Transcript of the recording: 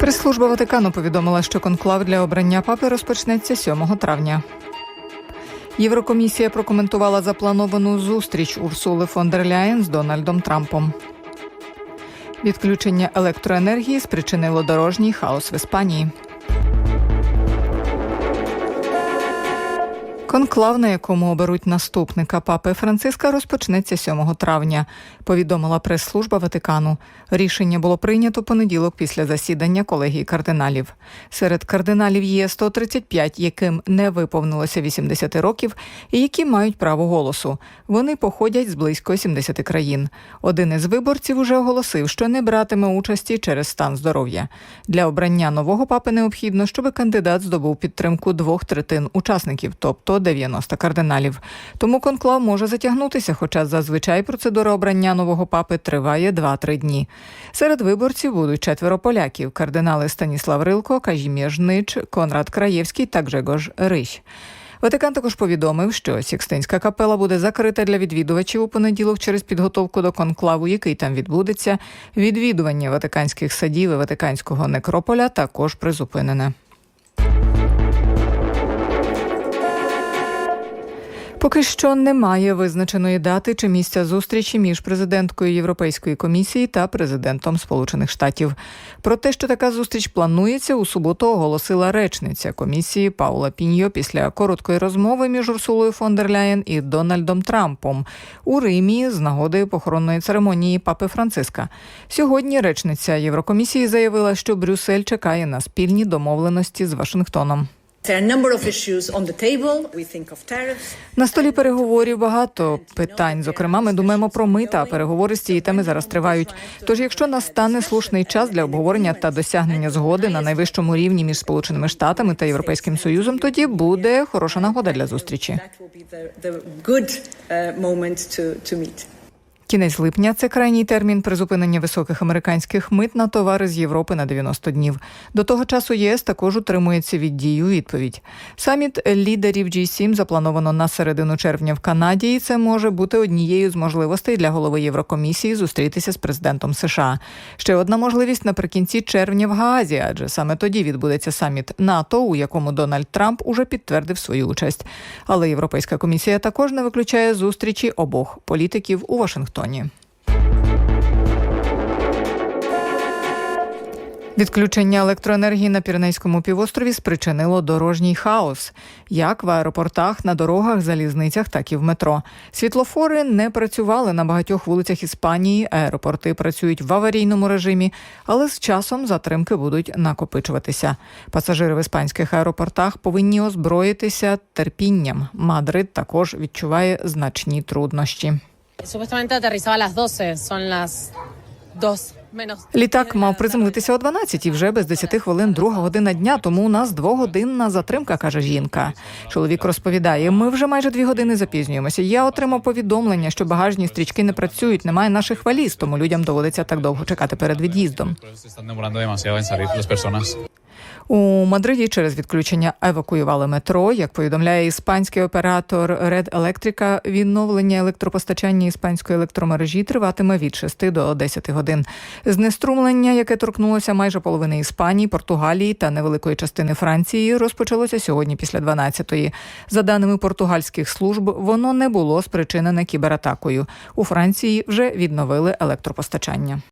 Прес-служба Ватикану повідомила, що конклав для обрання папи розпочнеться 7 травня. Єврокомісія прокоментувала заплановану зустріч Урсули фон дер Ляєн з Дональдом Трампом. Відключення електроенергії спричинило дорожній хаос в Іспанії. Конклав, на якому оберуть наступника папи Франциска, розпочнеться 7 травня. Повідомила прес-служба Ватикану. Рішення було прийнято понеділок після засідання колегії кардиналів. Серед кардиналів є 135, яким не виповнилося 80 років, і які мають право голосу. Вони походять з близько 70 країн. Один із виборців уже оголосив, що не братиме участі через стан здоров'я. Для обрання нового папи необхідно, щоб кандидат здобув підтримку двох третин учасників, тобто 90 кардиналів. Тому конклав може затягнутися, хоча зазвичай процедура обрання нового папи триває 2-3 дні. Серед виборців будуть четверо поляків: кардинали Станіслав Рилко, Кажім'я Жнич, Конрад Краєвський та Гжегош Рищ. Ватикан також повідомив, що Сікстинська капела буде закрита для відвідувачів у понеділок через підготовку до конклаву, який там відбудеться. Відвідування ватиканських садів і ватиканського некрополя також призупинене. Поки що немає визначеної дати чи місця зустрічі між президенткою Європейської комісії та президентом Сполучених Штатів. Про те, що така зустріч планується, у суботу оголосила речниця комісії Паула Піньо після короткої розмови між Урсулою фон дер Ляєн і Дональдом Трампом у Римі з нагоди похоронної церемонії папи Франциска. Сьогодні речниця Єврокомісії заявила, що Брюссель чекає на спільні домовленості з Вашингтоном. На столі переговорів багато питань. Зокрема, ми думаємо про мита. а Переговори з цієї теми зараз тривають. Тож, якщо настане слушний час для обговорення та досягнення згоди на найвищому рівні між Сполученими Штатами та Європейським Союзом, тоді буде хороша нагода для зустрічі. Кінець липня це крайній термін призупинення високих американських мит на товари з Європи на 90 днів. До того часу ЄС також утримується від дії у відповідь. Саміт лідерів G7 заплановано на середину червня в Канаді, і це може бути однією з можливостей для голови Єврокомісії зустрітися з президентом США. Ще одна можливість наприкінці червня в Гаазі, адже саме тоді відбудеться саміт НАТО, у якому Дональд Трамп уже підтвердив свою участь. Але Європейська комісія також не виключає зустрічі обох політиків у Вашингтоні. Відключення електроенергії на Піренейському півострові спричинило дорожній хаос, як в аеропортах, на дорогах, залізницях, так і в метро. Світлофори не працювали на багатьох вулицях Іспанії. Аеропорти працюють в аварійному режимі, але з часом затримки будуть накопичуватися. Пасажири в іспанських аеропортах повинні озброїтися терпінням. Мадрид також відчуває значні труднощі. Supuestamente aterrizaba a las 12, son las 2. Літак мав приземлитися о 12 і вже без 10 хвилин друга година дня, тому у нас двогодинна затримка, каже жінка. Чоловік розповідає: ми вже майже дві години запізнюємося. Я отримав повідомлення, що багажні стрічки не працюють, немає наших валіз, тому людям доводиться так довго чекати перед від'їздом. У Мадриді через відключення евакуювали метро. Як повідомляє іспанський оператор Red Electrica, відновлення електропостачання іспанської електромережі триватиме від 6 до 10 годин. Знеструмлення, яке торкнулося майже половини Іспанії, Португалії та невеликої частини Франції, розпочалося сьогодні після 12-ї. За даними португальських служб, воно не було спричинене кібератакою. У Франції вже відновили електропостачання.